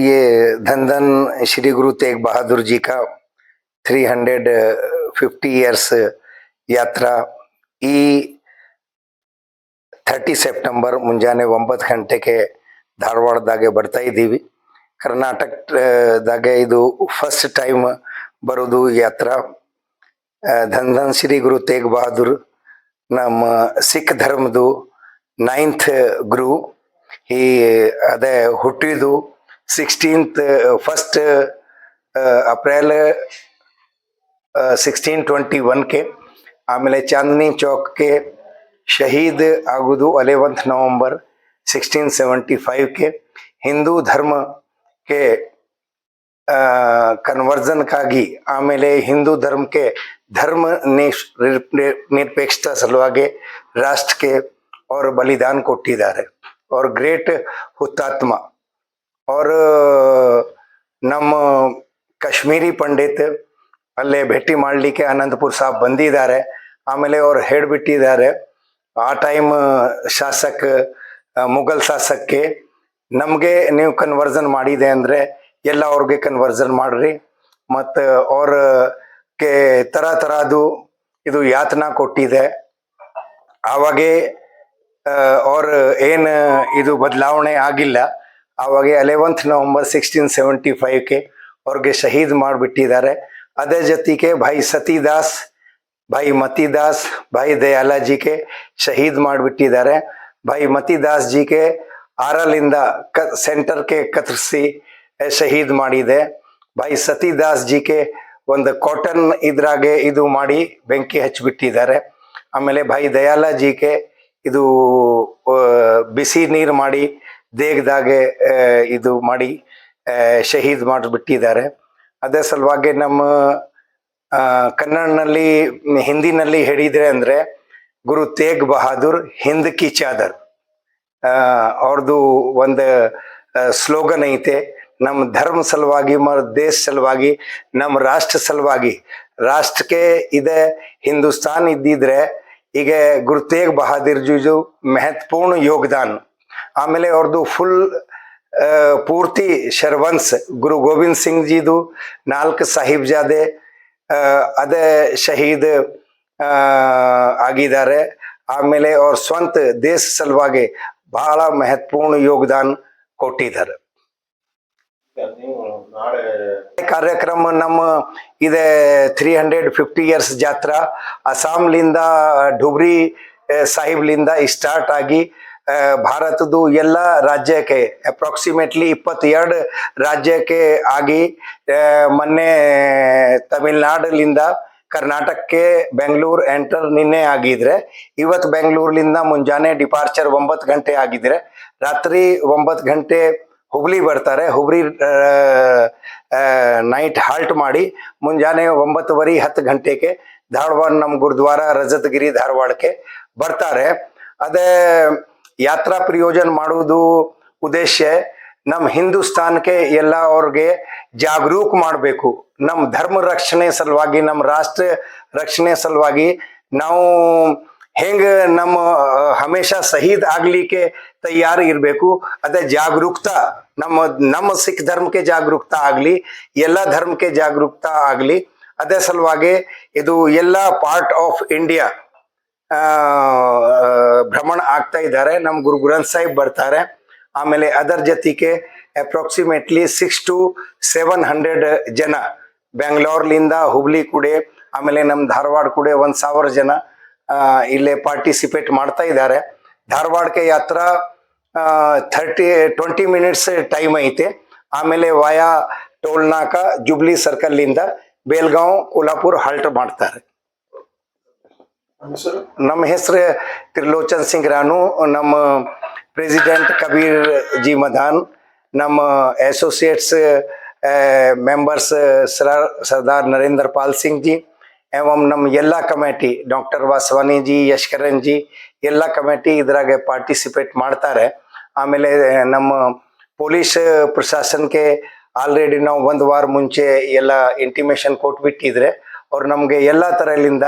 ये धन धन श्री गुरु तेग बहादुर जी का 350 ಇಯರ್ಸ್ ಯಾತ್ರಾ ಈ ಥರ್ಟಿ ಸೆಪ್ಟೆಂಬರ್ ಮುಂಜಾನೆ ಒಂಬತ್ತು ಗಂಟೆಗೆ ಧಾರವಾಡದಾಗೆ ಬರ್ತಾ ಇದ್ದೀವಿ ಕರ್ನಾಟಕದಾಗೆ ಇದು ಫಸ್ಟ್ ಟೈಮ್ ಬರೋದು ಯಾತ್ರಾ ಆ, ಧನ್ ಧನ್ ಶ್ರೀ ಗುರು ತೇಗ್ ಬಹಾದೂರ್ ನಮ್ಮ ಸಿಖ್ ಧರ್ಮದು ನೈನ್ತ್ ಗುರು ಈ ಅದೇ ಹುಟ್ಟಿದು sixteenth first April sixteen twenty ಒನ್ಗೆ ಆಮೇಲೆ ಚಾಂದನಿ ಚೌಕ್ಗೆ ಶಹೀದ್ ಆಗುವುದು ಅಲೆವೆಂತ್ ನವಂಬರ್ ಸಿಕ್ಸ್ಟೀನ್ ಸೆವೆಂಟಿ ಫೈವ್ಗೆ ಹಿಂದೂ ಧರ್ಮಕ್ಕೆ ಕನ್ವರ್ಜನ್ಕಾಗಿ ಆಮೇಲೆ ಹಿಂದೂ ಧರ್ಮಕ್ಕೆ ಧರ್ಮ ನಿಶ್ ನಿರಪೇಕ್ಷತಾ ಸಲುವಾಗಿ ರಾಷ್ಟ್ರಕ್ಕೆ ಅವರು ಬಲಿದಾನ ಕೊಟ್ಟಿದ್ದಾರೆ ಅವ್ರ ಗ್ರೇಟ್ ಹುತಾತ್ಮ ಅವ್ರ ನಮ್ಮ ಕಾಶ್ಮೀರಿ ಪಂಡಿತ್ ಅಲ್ಲೇ ಭೇಟಿ ಮಾಡಲಿಕ್ಕೆ ಅನಂತಪುರ್ ಸಾಬ್ ಬಂದಿದ್ದಾರೆ ಆಮೇಲೆ ಅವ್ರು ಹೇಳ್ಬಿಟ್ಟಿದ್ದಾರೆ ಆ ಟೈಮ್ ಶಾಸಕ ಮುಘಲ್ ಶಾಸಕಕ್ಕೆ ನಮಗೆ ನೀವು ಕನ್ವರ್ಜನ್ ಮಾಡಿದೆ ಅಂದರೆ ಎಲ್ಲ ಅವ್ರಿಗೆ ಕನ್ವರ್ಜನ್ ಮಾಡ್ರಿ ಮತ್ತು ಅವ್ರಕ್ಕೆ ಥರ ತರದು ಇದು ಯಾತನಾ ಕೊಟ್ಟಿದೆ ಆವಾಗೆ ಅವ್ರ ಏನು ಇದು ಬದಲಾವಣೆ ಆಗಿಲ್ಲ ಆವಾಗ ಅಲೆವೆಂತ್ ನವಂಬರ್ ಸಿಕ್ಸ್ಟೀನ್ ಸೆವೆಂಟಿ ಫೈವ್ಗೆ ಅವ್ರಿಗೆ ಶಹೀದ್ ಮಾಡಿಬಿಟ್ಟಿದ್ದಾರೆ. ಅದೇ ಜೊತೆಗೆ ಭಾಯಿ ಸತಿದಾಸ್, ಭಾಯಿ ಮತಿದಾಸ್, ಭಾಯಿ ದಯಾಲಾಜಿಗೆ ಶಹೀದ್ ಮಾಡಿಬಿಟ್ಟಿದ್ದಾರೆ. ಭಾಯಿ ಮತಿದಾಸ್ ಜಿಗೆ ಆರಲಿಂದ ಕ, ಸೆಂಟರ್ಗೆ ಕತ್ತರಿಸಿ ಶಹೀದ್ ಮಾಡಿದೆ. ಭಾಯಿ ಸತಿದಾಸ್ ಜಿಗೆ ಒಂದು ಕಾಟನ್ ಇದ್ರಾಗೆ ಇದು ಮಾಡಿ ಬೆಂಕಿ ಹಚ್ಚಿಬಿಟ್ಟಿದ್ದಾರೆ. ಆಮೇಲೆ ಭಾಯಿ ದಯಾಲಾಜಿಗೆ ಇದು ಬಿಸಿ ನೀರು ಮಾಡಿ ದೇಗದಾಗೆ ಇದು ಮಾಡಿ ಶಹೀದ್ ಮಾಡಿಬಿಟ್ಟಿದ್ದಾರೆ. ಅದೇ ಸಲುವಾಗಿ ನಮ್ಮ ಕನ್ನಡನಲ್ಲಿ, ಹಿಂದಿನಲ್ಲಿ ಹೇಳಿದ್ರೆ ಅಂದರೆ, ಗುರು ತೇಗ್ ಬಹಾದೂರ್ ಹಿಂದ್ ಕಿ ಚಾದರ್. ಅವ್ರದ್ದು ಒಂದು ಸ್ಲೋಗನ್ ಐತೆ ನಮ್ಮ ಧರ್ಮ ಸಲುವಾಗಿ, ಮ, ದೇಶ ಸಲುವಾಗಿ ನಮ್ಮ ರಾಷ್ಟ್ರ ಸಲುವಾಗಿ. ರಾಷ್ಟ್ರಕ್ಕೆ ಇದೆ, ಹಿಂದೂಸ್ತಾನ್ ಇದ್ದಿದ್ರೆ ಈಗ ಗುರು ತೇಗ್ ಬಹಾದೂರ್ ಜೂಜು ಮಹತ್ವಪೂರ್ಣ ಯೋಗದಾನ್. ಆಮೇಲೆ ಅವ್ರದ್ದು ಫುಲ್ ಪೂರ್ತಿ ಶರ್ವನ್ಸ್ ಗುರು ಗೋವಿಂದ್ ಸಿಂಗ್ ಜಿದು ನಾಲ್ಕು ಸಾಹಿಬ್ಜಾದೆ ಜಾದೆ ಅದೇ ಶಹೀದ್ ಆಗಿದ್ದಾರೆ. ಆಮೇಲೆ ಅವ್ರ ಸ್ವಂತ ದೇಶ ಸಲುವಾಗಿ ಬಹಳ ಮಹತ್ವಪೂರ್ಣ ಯೋಗದಾನ ಕೊಟ್ಟಿದ್ದಾರೆ. ಕಾರ್ಯಕ್ರಮ ನಮ್ಮ ಇದೆ ತ್ರೀ ಹಂಡ್ರೆಡ್ ಫಿಫ್ಟಿ ಇಯರ್ಸ್ ಜಾತ್ರಾ ಅಸ್ಸಾಂಲಿಂದ ಡುಬ್ರಿ ಸಾಹಿಬ್ಲಿಂದ ಸ್ಟಾರ್ಟ್ ಆಗಿ ಭಾರತದ ಎಲ್ಲ ರಾಜ್ಯಕ್ಕೆ ಅಪ್ರಾಕ್ಸಿಮೇಟ್ಲಿ ಇಪ್ಪತ್ತೆರಡು ರಾಜ್ಯಕ್ಕೆ ಆಗಿ ಮೊನ್ನೆ ತಮಿಳ್ನಾಡಲಿಂದ ಕರ್ನಾಟಕಕ್ಕೆ ಬೆಂಗಳೂರು ಎಂಟರ್ ನಿನ್ನೆ ಆಗಿದ್ರೆ, ಇವತ್ತು ಬೆಂಗಳೂರಿನಿಂದ ಮುಂಜಾನೆ ಡಿಪಾರ್ಚರ್ ಒಂಬತ್ತು ಗಂಟೆ ಆಗಿದ್ರೆ, ರಾತ್ರಿ ಒಂಬತ್ತು ಗಂಟೆ ಹುಬ್ಳಿ ಬರ್ತಾರೆ, ಹುಬ್ಳಿ ನೈಟ್ ಹಾಲ್ಟ್ ಮಾಡಿ ಮುಂಜಾನೆ ಒಂಬತ್ತುವರೆ ಹತ್ತು ಗಂಟೆಗೆ ಧಾರವಾಡ ನಮ್ಮ ಗುರುದ್ವಾರ, ರಜತಗಿರಿ ಧಾರವಾಡಕ್ಕೆ ಬರ್ತಾರೆ. ಅದೇ ಯಾತ್ರಾ ಪ್ರಯೋಜನ ಮಾಡುವುದು ಉದ್ದೇಶ. ನಮ್ಮ ಹಿಂದೂಸ್ತಾನಕ್ಕೆ ಎಲ್ಲ ಅವ್ರಿಗೆ ಜಾಗರೂಕ ಮಾಡಬೇಕು. ನಮ್ಮ ಧರ್ಮ ರಕ್ಷಣೆ ಸಲುವಾಗಿ ನಮ್ಮ ರಾಷ್ಟ್ರ ರಕ್ಷಣೆ ಸಲುವಾಗಿ ನಾವು ಹೆಂಗೆ ನಮ್ಮ, ಹಮೇಶ ಶಹೀದ್ ಆಗ್ಲಿಕ್ಕೆ ತಯಾರು ಇರಬೇಕು. ಅದೇ ಜಾಗರೂಕತಾ, ನಮ್ಮ ನಮ್ಮ ಸಿಖ್ ಧರ್ಮಕ್ಕೆ ಜಾಗರೂಕತಾ ಆಗಲಿ, ಎಲ್ಲ ಧರ್ಮಕ್ಕೆ ಜಾಗರೂಕತಾ ಆಗಲಿ. ಅದೇ ಸಲುವಾಗಿ ಇದು ಎಲ್ಲ ಪಾರ್ಟ್ ಆಫ್ ಇಂಡಿಯಾ ಭ್ರಮಣ ಆಗ್ತಾ ಇದ್ದಾರೆ. ನಮ್ಮ ಗುರು ಗ್ರಂಥ್ ಸಾಹಿಬ್ ಬರ್ತಾರೆ. ಆಮೇಲೆ ಅದರ ಜೊತೆಗೆ approximately six to seven hundred ಜನ ಬೆಂಗಳೂರ್ಲಿಂದ ಹುಬ್ಳಿ ಕೂಡೆ, ಆಮೇಲೆ ನಮ್ಮ ಧಾರವಾಡ ಕೂಡೆ ಒಂದು ಸಾವಿರ ಜನ ಇಲ್ಲೇ ಪಾರ್ಟಿಸಿಪೇಟ್ ಮಾಡ್ತಾ ಇದ್ದಾರೆ. ಧಾರವಾಡಕ್ಕೆ ಯಾತ್ರಾ ಥರ್ಟಿ ಟ್ವೆಂಟಿ ಮಿನಿಟ್ಸ್ ಟೈಮ್ ಐತೆ. ಆಮೇಲೆ ವಾಯಾ ಟೋಲ್ನಾಕ ಜುಬ್ಲಿ ಸರ್ಕಲ್ಲಿಂದ ಬೇಲ್ಗಾಂವ್, ಕೋಲ್ಹಾಪುರ್ ಹಾಲ್ಟ್ ಮಾಡ್ತಾರೆ. ನಮ್ಮ ಹೆಸರು ನಮ್ಮ ಹೆಸರು ತ್ರಿಲೋಚನ್ ಸಿಂಗ್ ರಾನು ನಮ್ಮ ಪ್ರೆಸಿಡೆಂಟ್ ಕಬೀರ್ ಜಿ ಮದಾನ್ ನಮ್ಮ ಅಸೋಸಿಯೇಟ್ಸ್ ಮೆಂಬರ್ಸ್ सरदार नरेंद्र पाल सिंह जी एवं ನಮ್ಮ ಎಲ್ಲ ಕಮಿಟಿ ಡಾಕ್ಟರ್ ವಾಸವಾನಿ ಜಿ ಯಶ್ಕರನ್ ಜಿ ಎಲ್ಲ ಕಮಿಟಿ ಇದ್ರಾಗೆ ಪಾರ್ಟಿಸಿಪೇಟ್ ಮಾಡ್ತಾರೆ ಆಮೇಲೆ ನಮ್ಮ ಪೊಲೀಸ್ ಪ್ರಶಾಸನಕ್ಕೆ ಆಲ್ರೆಡಿ ನಾವು ಒಂದು ವಾರ ಮುಂಚೆ ಎಲ್ಲ ಇಂಟಿಮೇಷನ್ ಕೊಟ್ಬಿಟ್ಟಿದ್ರೆ ಅವ್ರು ನಮಗೆ ಎಲ್ಲ ಥರಲಿಂದ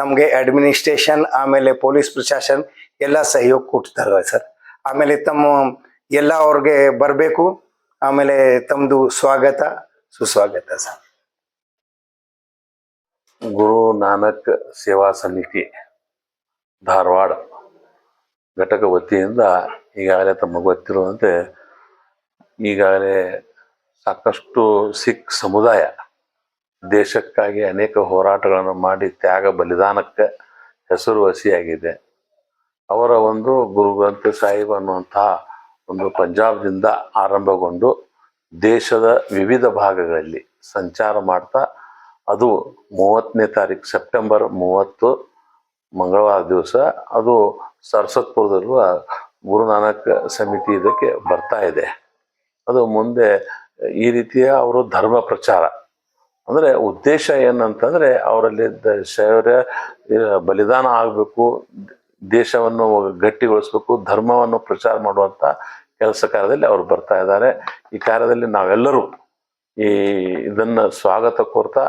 ನಮಗೆ ಅಡ್ಮಿನಿಸ್ಟ್ರೇಷನ್ ಆಮೇಲೆ ಪೊಲೀಸ್ ಪ್ರಶಾಸನ್ ಎಲ್ಲ ಸಹಯೋಗ ಕೊಡ್ತಾರೆ ಸರ್. ಆಮೇಲೆ ತಮ್ಮ ಎಲ್ಲ ಅವ್ರಿಗೆ ಬರಬೇಕು, ಆಮೇಲೆ ತಮ್ಮದು ಸ್ವಾಗತ, ಸುಸ್ವಾಗತ ಸರ್. ಗುರು ನಾನಕ್ ಸೇವಾ ಸಮಿತಿ, ಧಾರವಾಡ ಘಟಕ ವತಿಯಿಂದ ಈಗಾಗಲೇ ತಮಗೆ ಗೊತ್ತಿರುವಂತೆ ಈಗಾಗಲೇ ಸಾಕಷ್ಟು ಸಿಖ್ ಸಮುದಾಯ ದೇಶಕ್ಕಾಗಿ ಅನೇಕ ಹೋರಾಟಗಳನ್ನು ಮಾಡಿ ತ್ಯಾಗ ಬಲಿದಾನಕ್ಕೆ ಹೆಸರುವಾಸಿಯಾಗಿದೆ. ಅವರ ಒಂದು ಗುರು ಗ್ರಂಥ ಸಾಹಿಬ್ ಅನ್ನುವಂತಹ ಒಂದು ಪಂಜಾಬ್ದಿಂದ ಆರಂಭಗೊಂಡು ದೇಶದ ವಿವಿಧ ಭಾಗಗಳಲ್ಲಿ ಸಂಚಾರ ಮಾಡ್ತಾ, ಅದು ಮೂವತ್ತನೇ ತಾರೀಕು ಸೆಪ್ಟೆಂಬರ್ ಮೂವತ್ತು ಮಂಗಳವಾರ ದಿವಸ, ಅದು ಸರಸ್ವತ್ಪುರದಲ್ಲಿರುವ ಗುರುನಾನಕ್ ಸಮಿತಿ ಇದಕ್ಕೆ ಬರ್ತಾ ಇದೆ. ಅದು ಮುಂದೆ ಈ ರೀತಿಯ ಅವರು ಧರ್ಮ ಪ್ರಚಾರ ಅಂದರೆ ಉದ್ದೇಶ ಏನಂತಂದರೆ ಅವರಲ್ಲಿ ಶೌರ್ಯ ಬಲಿದಾನ ಆಗಬೇಕು, ದೇಶವನ್ನು ಗಟ್ಟಿಗೊಳಿಸ್ಬೇಕು, ಧರ್ಮವನ್ನು ಪ್ರಚಾರ ಮಾಡುವಂಥ ಕೆಲಸ ಕಾರ್ಯದಲ್ಲಿ ಅವರು ಬರ್ತಾ ಇದ್ದಾರೆ. ಈ ಕಾರ್ಯದಲ್ಲಿ ನಾವೆಲ್ಲರೂ ಈ ಇದನ್ನು ಸ್ವಾಗತ ಕೋರ್ತಾ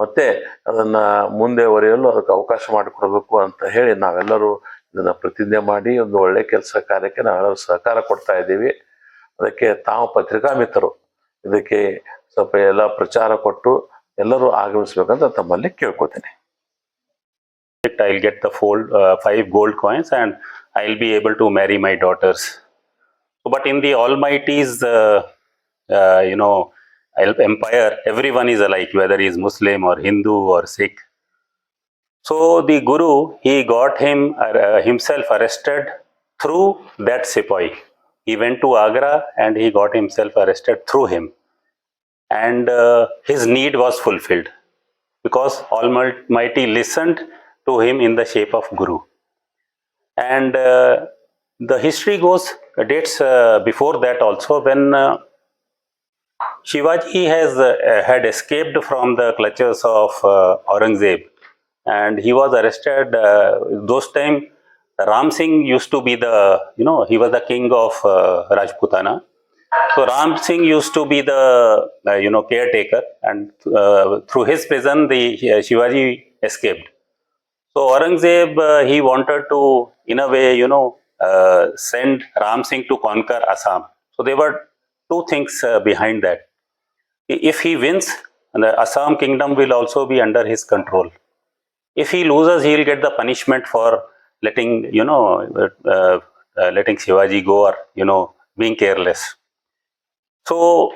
ಮತ್ತೆ ಅದನ್ನ ಮುಂದೆ ಒರೆಯಲು ಅದಕ್ಕೆ ಅವಕಾಶ ಮಾಡಿಕೊಡ್ಬೇಕು ಅಂತ ಹೇಳಿ ನಾವೆಲ್ಲರೂ ಇದನ್ನ ಪ್ರತಿಜ್ಞೆ ಮಾಡಿ ಒಂದು ಒಳ್ಳೆ ಕೆಲಸ ಕಾರ್ಯಕ್ಕೆ ನಾವೆಲ್ಲರೂ ಸಹಕಾರ ಕೊಡ್ತಾ ಇದ್ದೀವಿ. ಅದಕ್ಕೆ ತಾವು ಪತ್ರಿಕಾ ಮಿತ್ರರು ಇದಕ್ಕೆ ಸ್ವಲ್ಪ ಎಲ್ಲ ಪ್ರಚಾರ ಕೊಟ್ಟು ಎಲ್ಲರೂ ಆಗಮಿಸ್ಬೇಕಂತ ತಮ್ಮಲ್ಲಿ ಕೇಳ್ಕೊತೀನಿ it, I'll get the fold, uh, five gold coins and I'll be able to marry my daughters. So, But in the Almighty's, uh, uh, you know, el- empire, everyone is alike, whether he is Muslim or Hindu or Sikh. So the Guru, he got him uh, himself arrested through that sepoy. He went to Agra and he got himself arrested through him. And uh, his need was fulfilled because Almighty listened to him in the shape of Guru. And uh, the history goes, dates uh, before that also, when uh, Shivaji has uh, had escaped from the clutches of uh, Aurangzeb and he was arrested. Uh, those time, Ram Singh used to be the, you know, he was the king of uh, Rajputana. So Ram Singh used to be the, uh, you know, caretaker, and uh, through his prison, the uh, Shivaji escaped. So Aurangzeb, uh, he wanted to, in a way, you know, uh, send Ram Singh to conquer Assam. So there were two things uh, behind that. If he wins, the Assam kingdom will also be under his control. If he loses, he will get the punishment for letting, you know, uh, uh, letting Shivaji go or, you know, being careless. So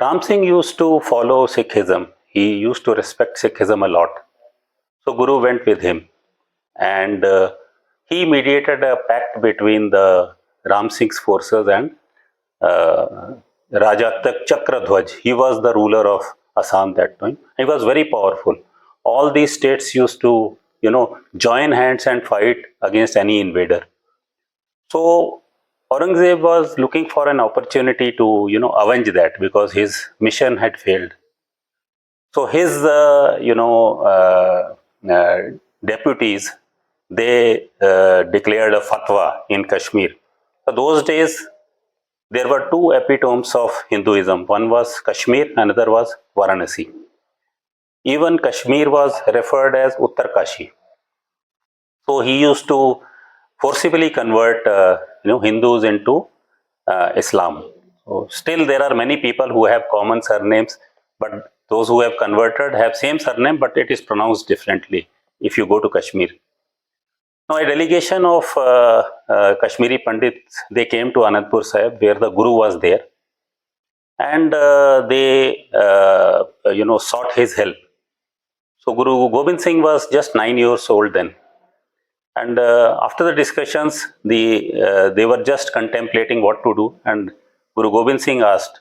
Ram Singh used to follow Sikhism. He used to respect Sikhism a lot. So Guru went with him, and uh, he mediated a pact between the Ram Singh's forces and uh, Raja Chakradhwaj. He was the ruler of Assam that time. He was very powerful. All these states used to, you know, join hands and fight against any invader. So Aurangzeb was looking for an opportunity to, you know, avenge that because his mission had failed. So his, uh, you know, uh, uh, deputies, they uh, declared a fatwa in Kashmir. So those days, there were two epitomes of Hinduism. One was Kashmir, another was Varanasi. Even Kashmir was referred as Uttar Kashi. So he used to forcibly convert, uh, you know, Hindus into uh, Islam. So still, there are many people who have common surnames, but those who have converted have same surname, but it is pronounced differently if you go to Kashmir. Now, a delegation of uh, uh, Kashmiri Pandits they came to Anandpur Sahib, where the Guru was there, and uh, they, uh, you know, sought his help. So Guru Gobind Singh was just nine years old then. And uh, after the discussions, the uh, they were just contemplating what to do. And Guru Gobind Singh asked,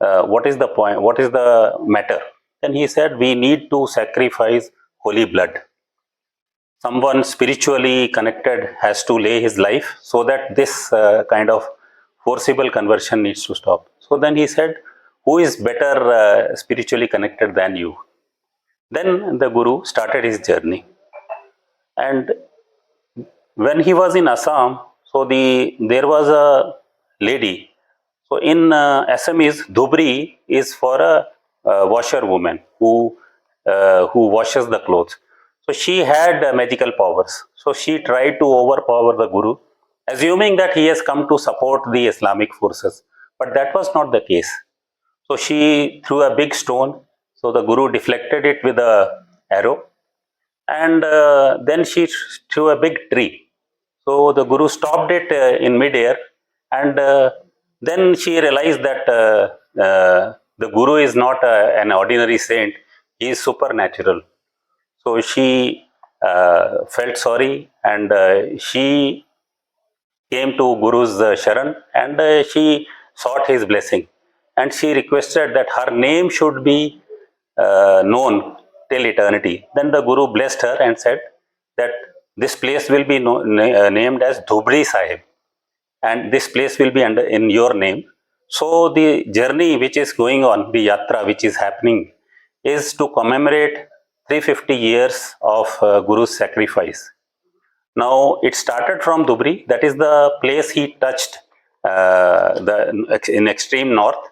uh, "What is the point? What is the matter?" Then he said, "We need to sacrifice holy blood. Someone spiritually connected has to lay his life so that this uh, kind of forcible conversion needs to stop." So then he said, "Who is better uh, spiritually connected than you?" Then the Guru started his journey, and when he was in Assam, so the there was a lady. So in uh, Assamese, dhubri is for a uh, washerwoman who uh, who washes the clothes. So she had uh, magical powers. So she tried to overpower the Guru, assuming that he has come to support the Islamic forces. but that was not the case. So she threw a big stone. So the Guru deflected it with a arrow, and uh, then she threw a big tree. So the Guru stopped it uh, in midair, and uh, then she realized that uh, the Guru is not an ordinary saint; he is supernatural. So she felt sorry, and she came to Guru's uh, Sharan and uh, she sought his blessing. And she requested that her name should be uh, known till eternity. Then the Guru blessed her and said that this place will be no, na- uh, named as Dhubri Sahib and this place will be under in your name. So the journey which is going on, the yatra which is happening, is to commemorate 350 years of uh, Guru's sacrifice. Now it started from Dubri, that is the place he touched uh, the in extreme north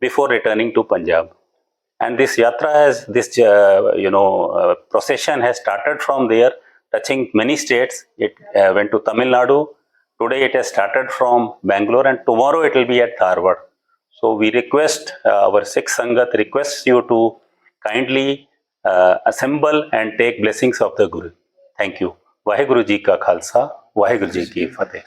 before returning to Punjab. And this yatra has this uh, you know uh, procession has started from there, touching many states. It uh, went to Tamil Nadu. Today it has started from Bangalore and tomorrow it will be at Tharwar. So we request uh, our Sikh Sangat requests you to kindly uh, assemble and take blessings of the Guru. Thank you. Vaheguru Ji ka Khalsa, Vaheguru Ji ki Fateh.